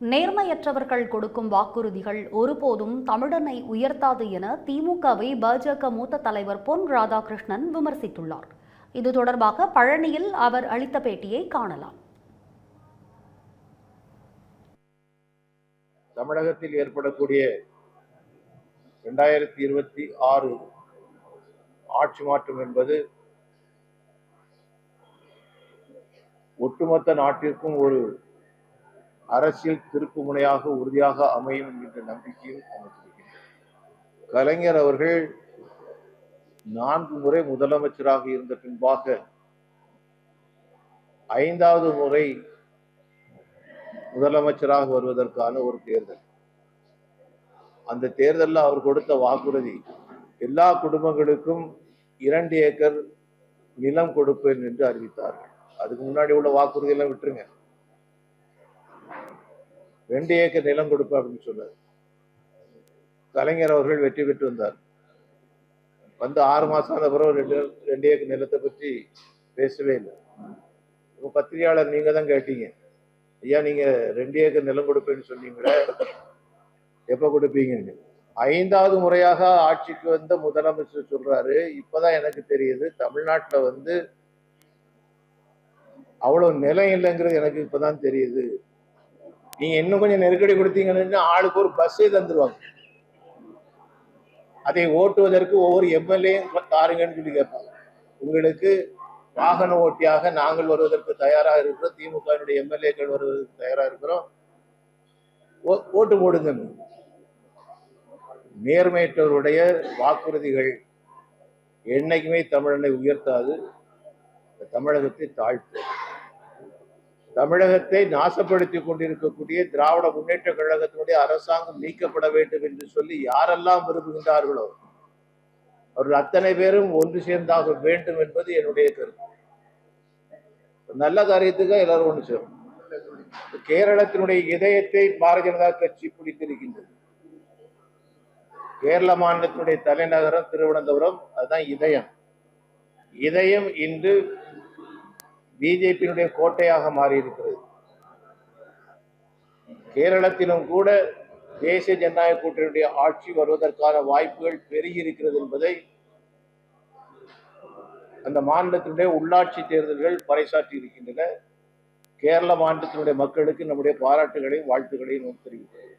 நேர்மையற்றவர்கள் கொடுக்கும் வாக்குறுதிகள் ஒருபோதும் தமிழனை உயர்த்தாது என திமுகவை பாஜக மூத்த தலைவர் பொன் ராதாகிருஷ்ணன் விமர்சித்துள்ளார். இது தொடர்பாக பழனியில் அவர் அளித்த பேட்டியை காணலாம். தமிழகத்தில் ஏற்படக்கூடிய ரெண்டாயிரத்தி இருபத்தி ஆறு ஆட்சி மாற்றம் என்பது ஒட்டுமொத்த நாட்டிற்கும் ஒரு அரசியல் திருப்பு முனையாக உறுதியாக அமையும் என்கின்ற நம்பிக்கையும் நமக்கு கலைஞர் அவர்கள் நான்கு முறை முதலமைச்சராக இருந்த பின்பாக ஐந்தாவது முறை முதலமைச்சராக வருவதற்கான ஒரு தேர்தல். அந்த தேர்தலில் அவர் கொடுத்த வாக்குறுதி எல்லா குடும்பங்களுக்கும் இரண்டு ஏக்கர் நிலம் கொடுப்பேன் என்று அறிவித்தார்கள். அதுக்கு முன்னாடி உள்ள வாக்குறுதி எல்லாம் விட்டுருங்க. ரெண்டு ஏக்கர் நிலம் கொடுப்பேன் அப்படின்னு சொன்னார். கலைஞர் அவர்கள் வெற்றி பெற்று வந்தார். வந்து ஆறு மாசம் ஆன பிறகு ரெண்டு ரெண்டு ஏக்கர் நிலத்தை பற்றி பேசவே இல்லை. இப்போ பத்திரிகையாளர் நீங்க தான் கேட்டீங்க. ஐயா நீங்கள் ரெண்டு ஏக்கர் நிலம் கொடுப்பேன்னு சொன்னீங்களே எப்போ கொடுப்பீங்கன்னு? ஐந்தாவது முறையாக ஆட்சிக்கு வந்த முதலமைச்சர் சொல்றாரு. இப்பதான் எனக்கு தெரியுது தமிழ்நாட்டில் வந்து அவ்வளவு நிலம் இல்லைங்கிறது எனக்கு இப்பதான் தெரியுது. நீங்க இன்னும் கொஞ்சம் நெருக்கடி கொடுத்தீங்கன்னு ஆளுக்கு ஒரு பஸ்ஸே தந்துருவாங்க. அதை ஓட்டுவதற்கு ஒவ்வொரு எம்எல்ஏ தாருங்கன்னு சொல்லி கேட்பாங்க. உங்களுக்கு வாகன ஓட்டியாக நாங்கள் வருவதற்கு தயாராக இருக்கிறோம். திமுகவினுடைய எம்எல்ஏக்கள் வருவதற்கு தயாராக இருக்கிறோம். ஓ- ஓட்டு போடுங்க நேர்மையற்றவருடைய வாக்குறுதிகள் என்னைக்குமே தமிழனை உயர்த்தாது. தமிழகத்தை தாழ்த்தும் தமிழகத்தை நாசப்படுத்தி கொண்டிருக்கக்கூடிய திராவிட முன்னேற்ற கழகத்தினுடைய அரசாங்கம் நீக்கப்பட வேண்டும் என்று சொல்லி யாரெல்லாம் விரும்புகின்றார்களோ அவர்கள் அத்தனை பேரும் ஒன்று சேர்ந்தாக வேண்டும் என்பது என்னுடைய கருத்து. நல்ல காரியத்துக்கு எல்லாரும் ஒன்று சேரும். கேரளத்தினுடைய இதயத்தை பாரதிய ஜனதா கட்சி பிடித்திருக்கின்றது. கேரள மாநிலத்தினுடைய தலைநகரம் திருவனந்தபுரம் அதுதான் இதயம். இதயம் இன்று பிஜேபியினுடைய கோட்டையாக மாறியிருக்கிறது. கேரளத்திலும் கூட தேசிய ஜனநாயக கூட்டணியுடைய ஆட்சி வருவதற்கான வாய்ப்புகள் பெருகி இருக்கிறது என்பதை அந்த மாநிலத்தினுடைய உள்ளாட்சி தேர்தல்கள் பறைசாற்றி இருக்கின்றன. கேரள மாநிலத்தினுடைய மக்களுக்கு நம்முடைய பாராட்டுகளையும் வாழ்த்துக்களையும் தெரிவிக்கிறேன்.